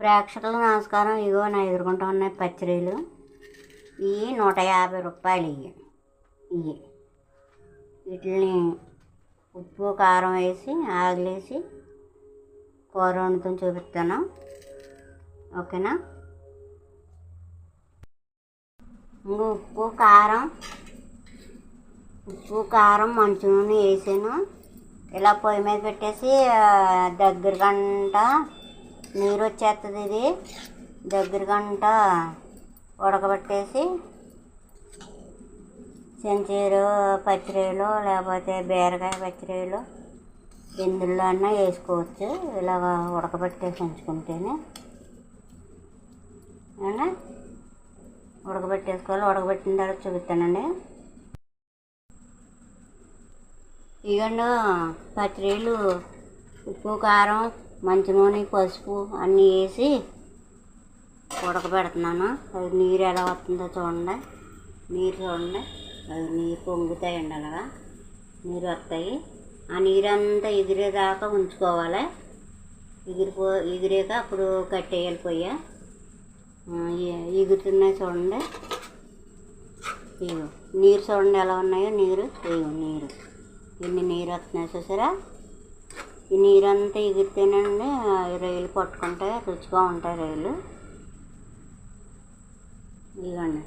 ప్రేక్షకులకు నమస్కారం. ఇగో నా ఎదుర్కొంటా ఉన్నాయి పచ్చడిలు ఇవి నూట యాభై రూపాయలు ఇవి ఇవి వీటిని ఉప్పు కారం వేసి ఆగలేసి కూర వండుతూ చూపిస్తాను. ఓకేనా? ఇంకో ఉప్పు కారం. ఉప్పు కారం మంచి నూనె వేసాను. ఇలా పొయ్యి మీద పెట్టేసి దగ్గర గంట నీరు వచ్చేస్తుంది ఇది. దగ్గర గంట ఉడకబెట్టేసి చెంచీరు పచ్చిరేలు లేకపోతే బీరకాయ పచ్చిరేలు ఇందులో అన్నా వేసుకోవచ్చు. ఇలాగ ఉడకబెట్టేసి ఉంచుకుంటేనే. ఉడకబెట్టేసుకోవాలి. ఉడకబెట్టిన తర్వాత చూపిస్తానండి. ఇగండు పచ్చిరేలు ఉప్పు కారం మంచి నూనె పసుపు అన్నీ వేసి ఉడకబెడుతున్నాను. అది నీరు ఎలా వస్తుందో చూడండి. నీరు చూడండి. అది నీరు పొంగుతాయండి అలాగా. నీరు వస్తాయి. ఆ నీరంతా ఎగిరేదాకా ఉంచుకోవాలి. ఎగిరిపో ఎగిరాక అప్పుడు కట్టేయాలి పోయా ఎగురుతున్నాయి చూడండి. ఇగో నీరు చూడండి ఎలా ఉన్నాయో నీరు. ఇగో నీరు. ఎన్ని నీరు వస్తున్నాయి చూసారా? ఈ నీరంతా ఎగిరితేనండి రొయ్యలు పట్టుకుంటే రుచిగా ఉంటాయి రొయ్యలు ఇదిగోండి.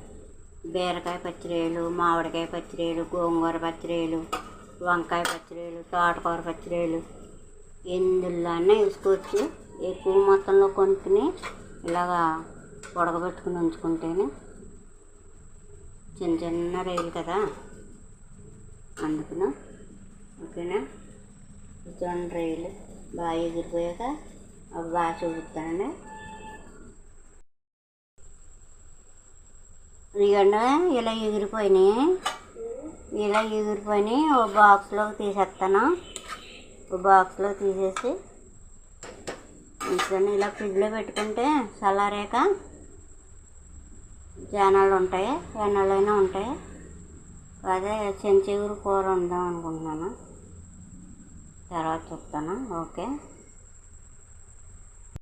బీరకాయ పచ్చిరేలు మామిడికాయ పచ్చిరేలు గోంగూర పచ్చిరేలు వంకాయ పచ్చిరేలు తోటకూర పచ్చిరేలు ఎందులోనే వేసుకోవచ్చు. ఎక్కువ మొత్తంలో కొనుక్కుని ఇలాగా ఉడకబెట్టుకుని ఉంచుకుంటేనే చిన్న చిన్న రైలు కదా. అందుకున ఓకేనా? చూడండి రైలు. బాగా ఎగిరిపోయాక అవి బాగా చూపిస్తానండి ఇదిగోండి ఇలా ఎగిరిపోయినాయి. ఇలా ఎగిరిపోయినాయి. ఓ బాక్స్లోకి తీసేస్తాను. ఓ బాక్స్లో తీసేసి ఇంట్లోనే ఇలా ఫ్రిడ్జ్లో పెట్టుకుంటే చల్లారాక జానాలు ఉంటాయి. ఎన్నలైనా ఉంటాయి. అదే చెంచూరు కూర ఉందాం అనుకుంటున్నాను. తర్వాత చెప్తాను. ఓకే.